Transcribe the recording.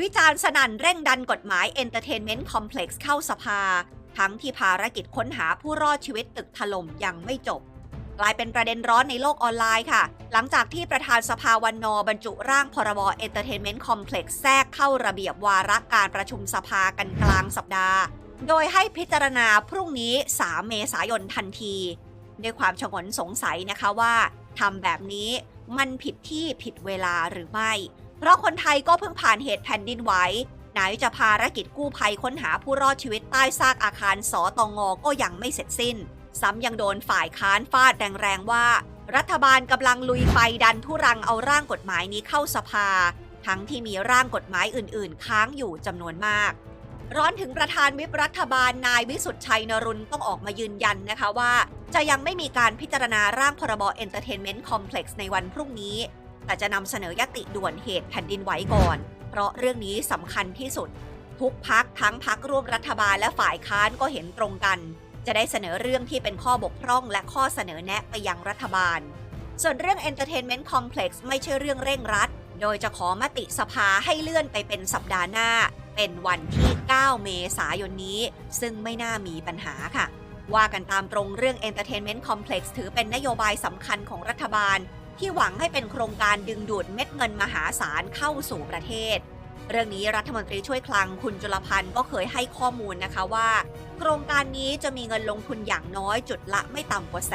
วิจารณ์สนั่นเร่งดันกฎหมาย Entertainment Complex เข้าสภา ทั้งที่ภารกิจค้นหาผู้รอดชีวิตตึกถล่มยังไม่จบ กลายเป็นประเด็นร้อนในโลกออนไลน์ค่ะ หลังจากที่ประธานสภาวันนอบรรจุร่างพรบ Entertainment Complex แทรกเข้าระเบียบวาระการประชุมสภากันกลางสัปดาห์ โดยให้พิจารณาพรุ่งนี้ 3 เมษายนทันที ด้วยความฉงนสงสัยนะคะว่าทำแบบนี้มันผิดที่ผิดเวลาหรือไม่ เพราะคนไทยก็เพิ่งผ่านเหตุแผ่นดินไหวไหนจะภารกิจกู้ภัยค้นหาผู้รอดชีวิตใต้ซากอาคารสอตองอก็ยังไม่เสร็จสิ้น ซ้ำยังโดนฝ่ายค้านฟาดแรงๆว่า รัฐบาลกำลังลุยไฟดันทุรังเอาร่างกฎหมายนี้เข้าสภา ทั้งที่มีร่างกฎหมายอื่นๆ ค้างอยู่จำนวนมากร้อนถึงประธานวิปรัฐบาลนายวิสุทธิ์ชัยนรุนต้องออกมายืนยันนะคะว่า จะยังไม่มีการพิจารณาร่างพรบ Entertainment Complex ในวันพรุ่งนี้ แต่จะนำเสนอยติด่วนเหตุแผ่นดินไหวก่อน เพราะเรื่องนี้สำคัญที่สุด ทุกพักทั้งพักร่วมรัฐบาลและฝ่ายค้านก็เห็นตรงกัน จะได้เสนอเรื่องที่เป็นข้อบกพร่องและข้อเสนอแนะไปยังรัฐบาล ส่วนเรื่อง Entertainment Complex ไม่ใช่เรื่องเร่งรัด โดยจะขอมติสภาให้เลื่อนไปเป็นสัปดาห์หน้า เป็นวันที่ 9 เมษายนนี้ ซึ่งไม่น่ามีปัญหาค่ะว่ากันตามตรงเรื่อง Entertainment Complex ถือเป็นนโยบายสำคัญของรัฐบาล ที่หวังให้เป็นโครงการดึงดูดเม็ดเงินมหาศาลเข้าสู่ประเทศ เรื่องนี้รัฐมนตรีช่วยคลังคุณจุลพันธ์ก็เคยให้ข้อมูลนะคะว่า โครงการนี้จะมีเงินลงทุนอย่างน้อยจุดละไม่ต่ำกว่าแส